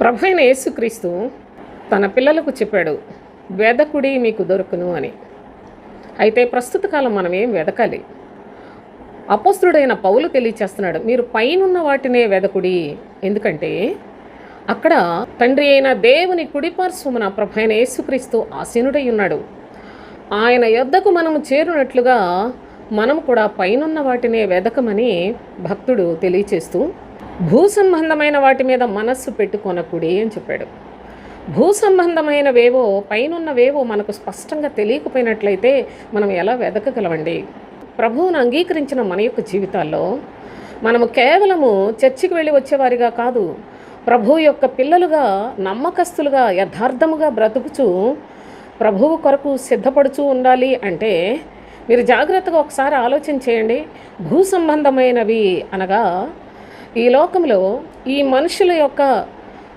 ప్రభు అయిన యేసుక్రీస్తు తన పిల్లలకు చెప్పాడు వెదకుడి మీకు దొరుకును అని. అయితే ప్రస్తుత కాలం మనం ఏం వెదకాలి? అపోస్తుడైన పౌలు తెలియచేస్తున్నాడు మీరు పైనున్న వాటినే వెదకుడి. ఎందుకంటే అక్కడ తండ్రి అయిన దేవుని కుడిపార్శ్వమున ప్రభు అయిన యేసుక్రీస్తు ఆసీనుడై ఉన్నాడు. ఆయన యొద్దకు మనము చేరునట్లుగా మనం కూడా పైనున్న వాటినే వెదకమని భక్తుడు తెలియచేస్తూ భూ సంబంధమైన వాటి మీద మనస్సు పెట్టుకొనకుడి అని చెప్పాడు. భూ సంబంధమైనవేవో పైనున్నవేవో మనకు స్పష్టంగా తెలియకపోయినట్లయితే మనం ఎలా వెదకగలమండి? ప్రభువును అంగీకరించిన మన యొక్క జీవితాల్లో మనము కేవలము చర్చికి వెళ్ళి వచ్చేవారిగా కాదు ప్రభు యొక్క పిల్లలుగా నమ్మకస్తులుగా యథార్థముగా బ్రతుకుచు ప్రభువు కొరకు సిద్ధపడుచూ ఉండాలి అంటే మీరు జాగ్రత్తగా ఒకసారి ఆలోచన చేయండి. భూ సంబంధమైనవి అనగా ఈ లోకంలో ఈ మనుషుల యొక్క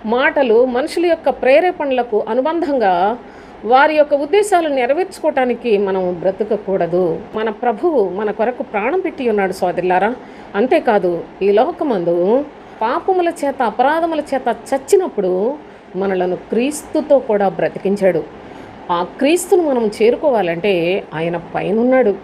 మాటలు మనుషుల యొక్క ప్రేరేపణలకు అనుబంధంగా వారి యొక్క ఉద్దేశాలు నెరవేర్చుకోవటానికి మనం బ్రతకకూడదు. మన ప్రభువు మన కొరకు ప్రాణం పెట్టి ఉన్నాడు సోదరులారా. అంతేకాదు ఈ లోకమందు పాపముల చేత అపరాధముల చేత చచ్చినప్పుడు మనలను క్రీస్తుతో కూడా బ్రతికించాడు. ఆ క్రీస్తును మనం చేరుకోవాలంటే ఆయన పైనున్నాడు.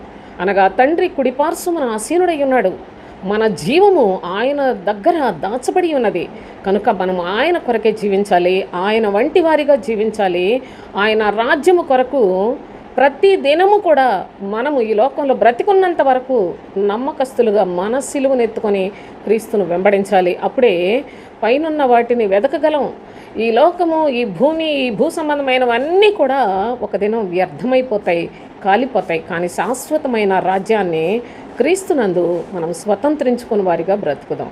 అనగా తండ్రి కుడిపార్శ్వమున ఆసీనుడై ఉన్నాడు. మన జీవము ఆయన దగ్గర దాచబడి ఉన్నది. కనుక మనం ఆయన కొరకే జీవించాలి ఆయన వంటి వారిగా జీవించాలి. ఆయన రాజ్యము కొరకు ప్రతి దినము కూడా మనము ఈ లోకంలో బ్రతికున్నంత వరకు నమ్మకస్తులుగా మన సిలువనెత్తుకొని క్రీస్తును వెంబడించాలి. అప్పుడే పైనున్న వాటిని వెదకగలం. ఈ లోకము ఈ భూమి ఈ భూ సంబంధమైనవన్నీ కూడా ఒక దినం వ్యర్థమైపోతాయి కాలిపోతాయి. కానీ శాశ్వతమైన రాజ్యాన్ని క్రీస్తునందు మనం స్వతంత్రించుకుని వారిగా బ్రతుకుదాం.